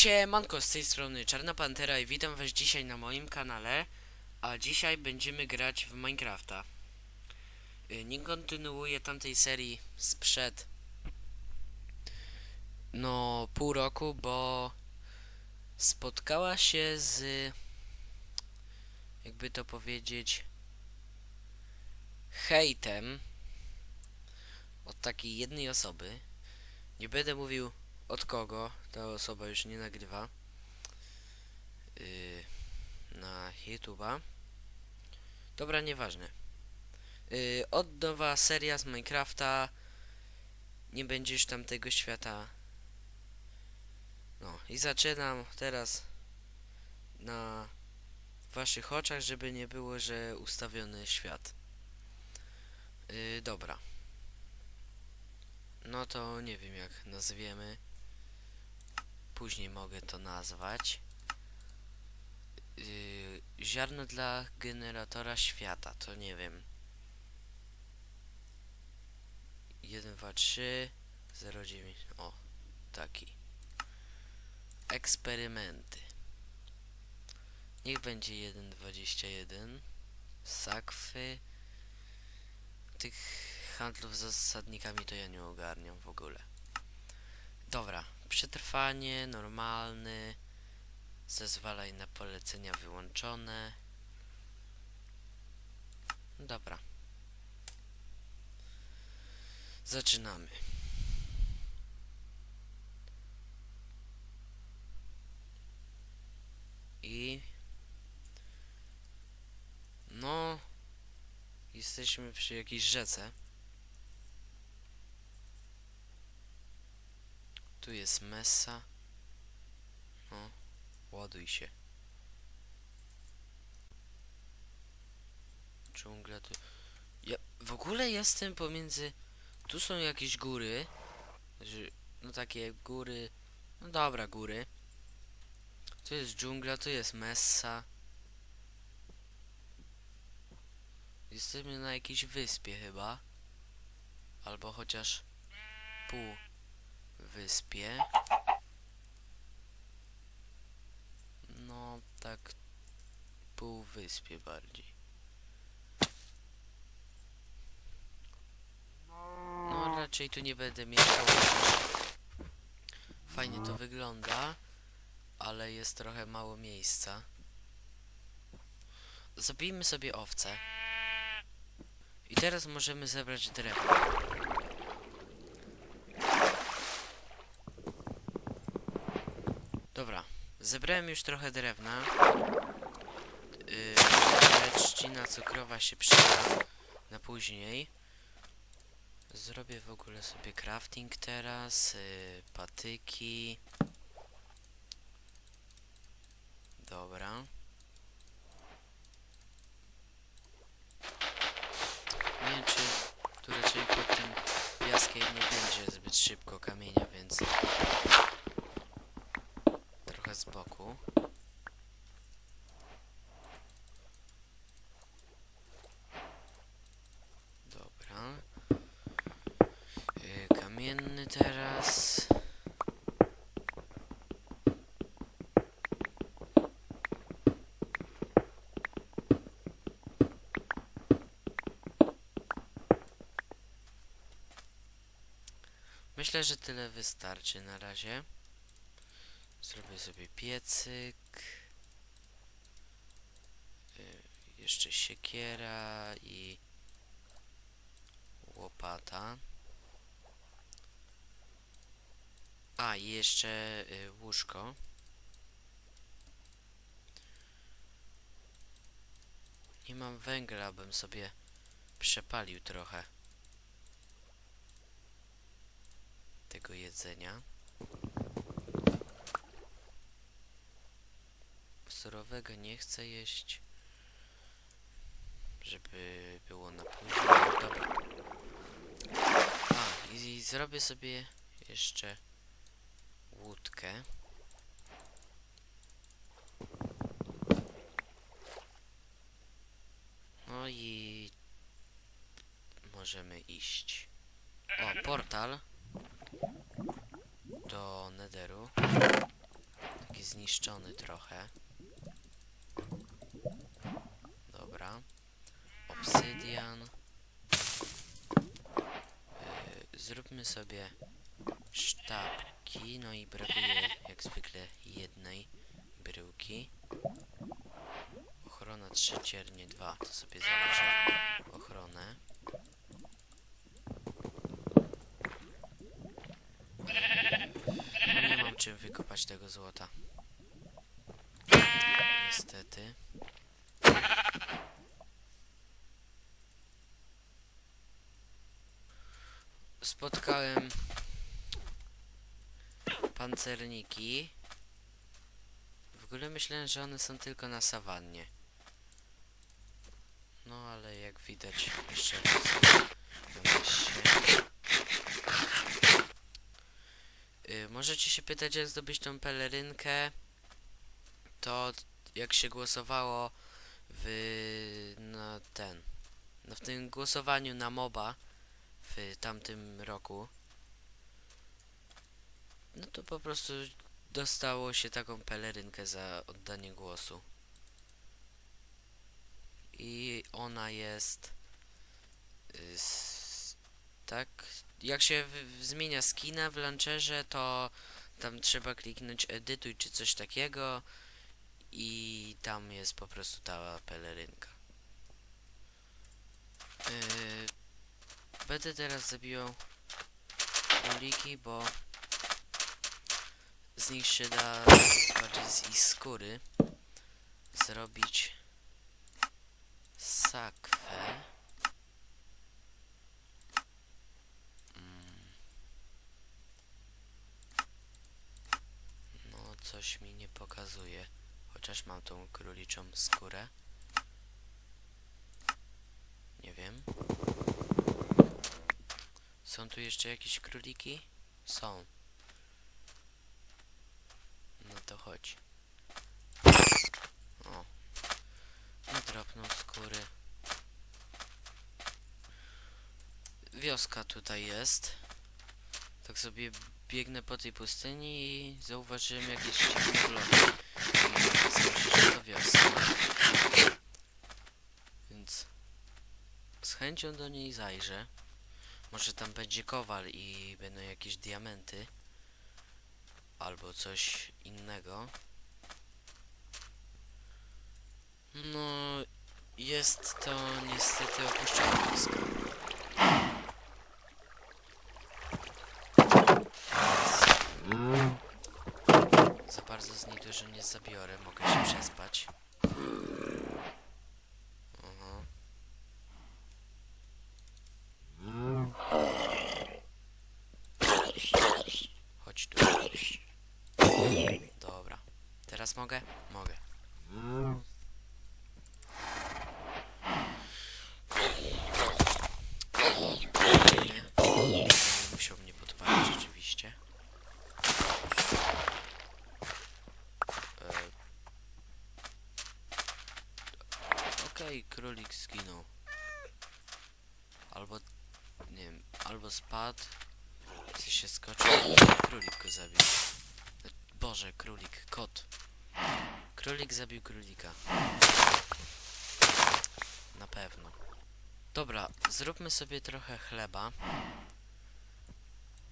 Siemanko, z tej strony Czarna Pantera i witam was dzisiaj na moim kanale, a dzisiaj będziemy grać w Minecrafta. Y, Nie kontynuuję tamtej serii sprzed no pół roku, bo spotkała się z jakby to powiedzieć hejtem od takiej jednej osoby. Nie będę mówił od kogo ta osoba już nie nagrywa yy, na YouTube'a. Dobra, nieważne. Yy, od nowa seria z Minecrafta. Nie będziesz tam tego świata. No i zaczynam teraz na waszych oczach, żeby nie było, że ustawiony świat. Yy, dobra. No to nie wiem jak nazwiemy. Później mogę to nazwać. Yy, ziarno dla generatora świata, to nie wiem. 1, 2, 3, 0, 9. O, taki. Eksperymenty. Niech będzie 1,21. Sakwy. Tych handlów z zasadnikami to ja nie ogarniam w ogóle. Dobra, przetrwanie, normalny, zezwalaj na polecenia wyłączone. Dobra. Zaczynamy. I no jesteśmy przy jakiejś rzece. Tu jest mesa. O, ładuj się. Dżungla tu. Ja w ogóle jestem pomiędzy. Tu są jakieś góry. No takie góry. No dobra, góry. Tu jest dżungla, tu jest messa. Jesteśmy na jakiejś wyspie chyba. Albo chociaż pół wyspie. No, tak pół wyspie bardziej. No, raczej tu nie będę mieszkał. Fajnie to wygląda, ale jest trochę mało miejsca. Zabijmy sobie owce. I teraz możemy zebrać drewno. Dobra, zebrałem już trochę drewna. Yy, trzcina cukrowa się przyda na później. Zrobię w ogóle sobie crafting teraz, yy, patyki. Dobra. Nie wiem czy tu raczej pod tym piaskiem nie będzie zbyt szybko kamienia, więc z boku. Dobra. Yy, kamienny teraz. Myślę, że tyle wystarczy na razie. Zrobię sobie piecyk. Y, Jeszcze siekiera i łopata. A, i jeszcze y, łóżko. Nie mam węgla, bym sobie przepalił trochę tego jedzenia. Surowego nie chcę jeść, żeby było na później. Dobra. A, i, i zrobię sobie jeszcze łódkę. No i możemy iść. O, portal do Netheru. zniszczony trochę. Dobra. Obsydian. Yy, zróbmy sobie sztabki, no i brakuje jak zwykle jednej bryłki. Ochrona 3 ciernie 2, to sobie założę ochronę. Nie mam czym wykopać tego złota. Niestety. Spotkałem pancerniki. W ogóle myślałem, że one są tylko na sawannie. No ale jak widać jeszcze. Y, możecie się pytać jak zdobyć tą pelerynkę. To jak się głosowało w na ten no w tym głosowaniu na MOBA w tamtym roku no to po prostu dostało się taką pelerynkę za oddanie głosu. I ona jest y, tak jak się w, zmienia skina w launcherze, to tam trzeba kliknąć edytuj czy coś takiego i tam jest po prostu ta pelerynka. Yy, będę teraz zabijał króliki, bo z nich się da bardziej z ich skóry zrobić sakwę. Mm. No, coś mi nie pokazuje. Chociaż mam tą króliczą skórę. Nie wiem. Są tu jeszcze jakieś króliki? Są. No to chodź. O. Nie dropną skóry. Wioska tutaj jest. Tak sobie biegnę po tej pustyni i zauważyłem jakieś bloki. Wioska. Więc z chęcią do niej zajrzę. Może tam będzie kowal i będą jakieś diamenty. Albo coś innego. No, jest to niestety opuszczone wioska. Za bardzo z niej dużo nie zabiorę, mogę się przespać. Chodź tu. Dobra. Teraz mogę? Mogę. Nie. Musiał mnie podpalić rzeczywiście. E, Okej, królik zginął. Albo, nie spadł, w sensie skoczył, królik go zabił. Boże, królik, kot. Królik zabił królika. Na pewno. Dobra, zróbmy sobie trochę chleba.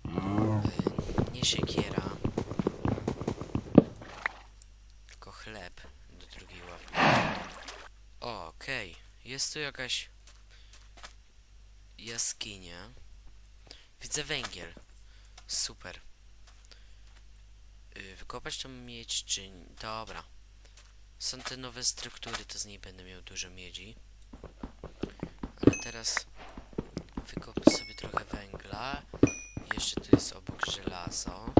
E, Nie siekiera. Tylko chleb do drugiej łapki. O, okej. Jest tu jakaś jaskinia. Widzę węgiel. Super. Yy, wykopać tą miedź czy... Dobra. Są te nowe struktury, to z niej będę miał dużo miedzi. Ale teraz wykopię sobie trochę węgla. Jeszcze tu jest obok żelazo.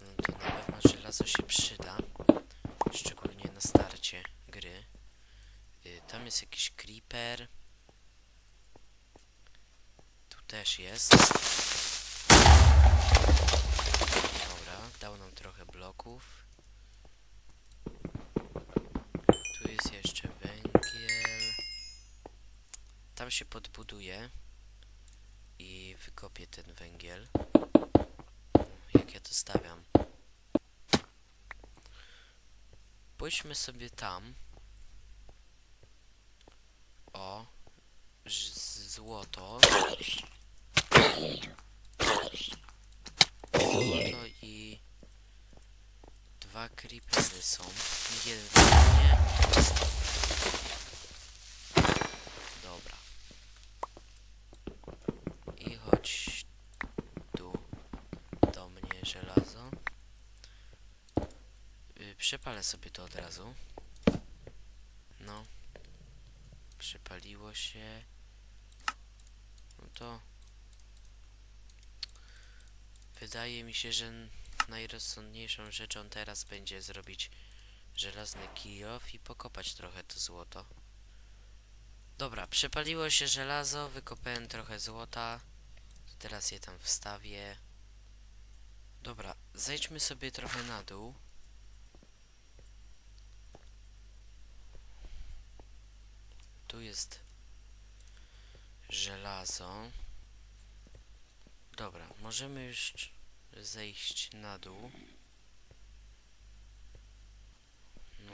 No to na pewno żelazo się przyda. Szczególnie na starcie gry. Y, tam jest jakiś creeper. Tu też jest. Dobra, dał nam trochę bloków. Tu jest jeszcze węgiel. Tam się podbuduje i wykopię ten węgiel. Jak ja to stawiam? pójdźmy sobie tam. O, złoto. Złoto i dwa creepery są. Jeden nie. Dobra. I chodź tu do mnie żelazo. Y, Przepalę sobie to od razu. No. Przepaliło się. No to. Wydaje mi się, że najrozsądniejszą rzeczą teraz będzie zrobić żelazny kijow i pokopać trochę to złoto. Dobra, przepaliło się żelazo, wykopałem trochę złota. Teraz je tam wstawię. Dobra, zejdźmy sobie trochę na dół. Tu jest żelazo. Dobra, możemy już zejść na dół. No.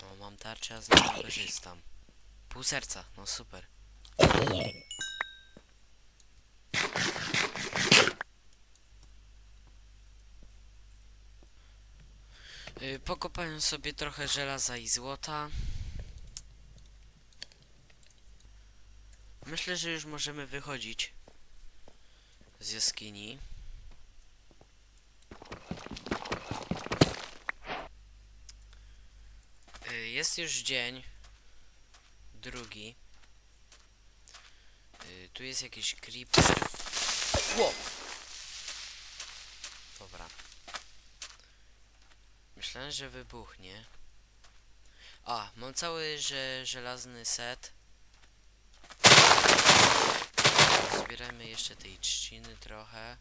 No, mam tarczę, a z niej nie korzystam. Pół serca, no super. Y, Pokopałem sobie trochę żelaza i złota. Myślę, że już możemy wychodzić z jaskini. Y, Jest już dzień drugi. Y, Tu jest jakiś creeper. Wow! Dobra. Myślałem, że wybuchnie. A, mam cały że żelazny set. Zbierajmy jeszcze tej trzciny trochę.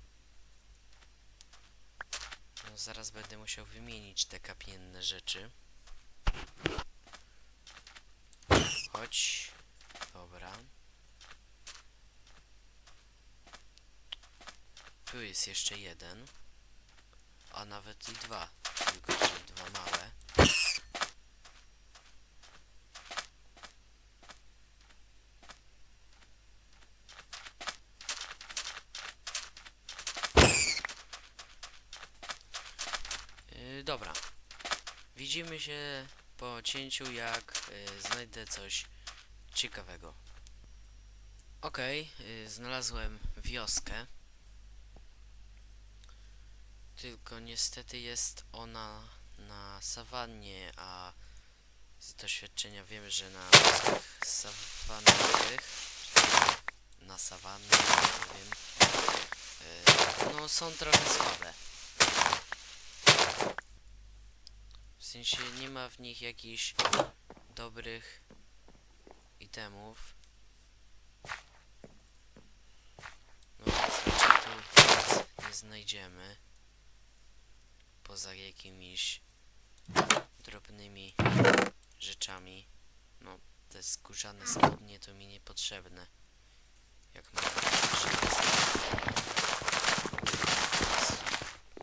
No, zaraz będę musiał wymienić te kamienne rzeczy. Chodź. Dobra. Tu jest jeszcze jeden. A nawet i dwa. Tylko, że dwa małe. Yy, dobra. Widzimy się po cięciu, jak yy, znajdę coś ciekawego. Okej, yy, znalazłem wioskę. Tylko niestety jest ona na sawannie, a z doświadczenia wiem, że na sawannowych, na sawannie, nie wiem, yy, no są trochę słabe. W sensie nie ma w nich jakichś dobrych itemów. No więc raczej tu nic nie znajdziemy. Poza jakimiś drobnymi rzeczami. No, te skórzane spodnie to mi niepotrzebne. Jak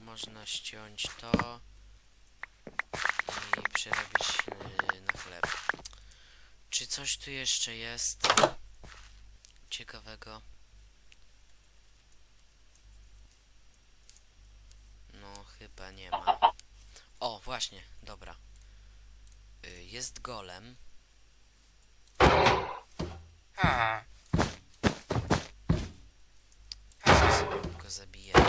Można ściąć to i przerobić yy, na chleb. Czy coś tu jeszcze jest ciekawego? Chyba nie ma. O, właśnie, dobra. Y, jest golem. Ha, Go zabijemy.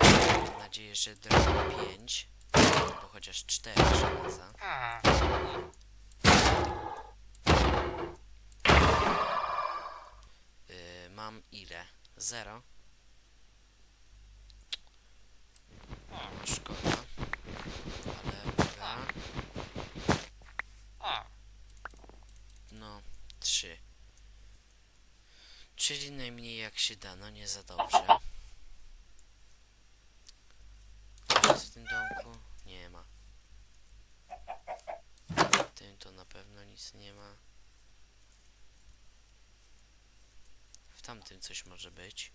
Mam nadzieję, że drogi 5. Albo chociaż 4 szansa. Y, mam ile? Zero. Szkoda. Ale uwaga. No, trzy. Czyli najmniej jak się da, no nie za dobrze. Jest w tym domku? Nie ma. W tym to pewno nic nie ma. W tamtym coś może być.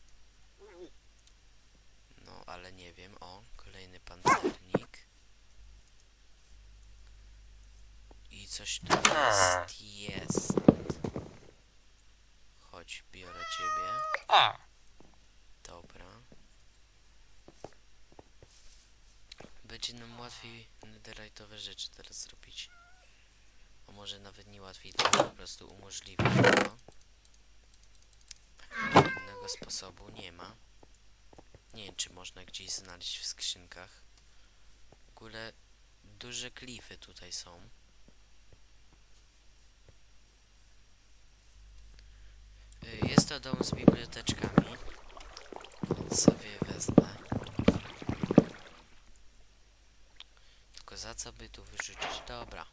Ale nie wiem. O, kolejny pancernik. I coś tu jest. Jest. Chodź, biorę ciebie. Dobra. Będzie nam łatwiej netherite'owe rzeczy teraz zrobić. A może nawet nie łatwiej, tylko po prostu umożliwi to. Innego sposobu nie ma. Nie wiem, czy można gdzieś znaleźć w skrzynkach. W ogóle duże klify tutaj są. Y, Jest to dom z biblioteczkami. Sobie wezmę. Tylko za co by tu wyrzucić? Dobra.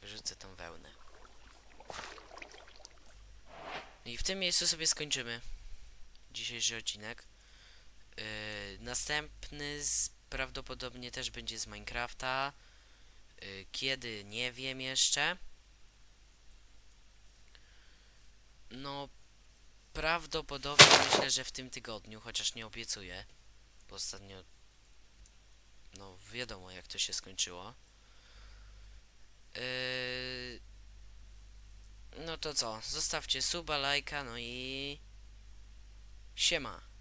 Wyrzucę tą wełnę. No I w tym miejscu sobie skończymy dzisiejszy odcinek. Yy, następny z, prawdopodobnie też będzie z Minecrafta. Yy, kiedy? Nie wiem jeszcze. No, prawdopodobnie myślę, że w tym tygodniu, chociaż nie obiecuję. Bo ostatnio, no wiadomo jak to się skończyło. Yy, no to co, zostawcie suba, lajka, no i siema.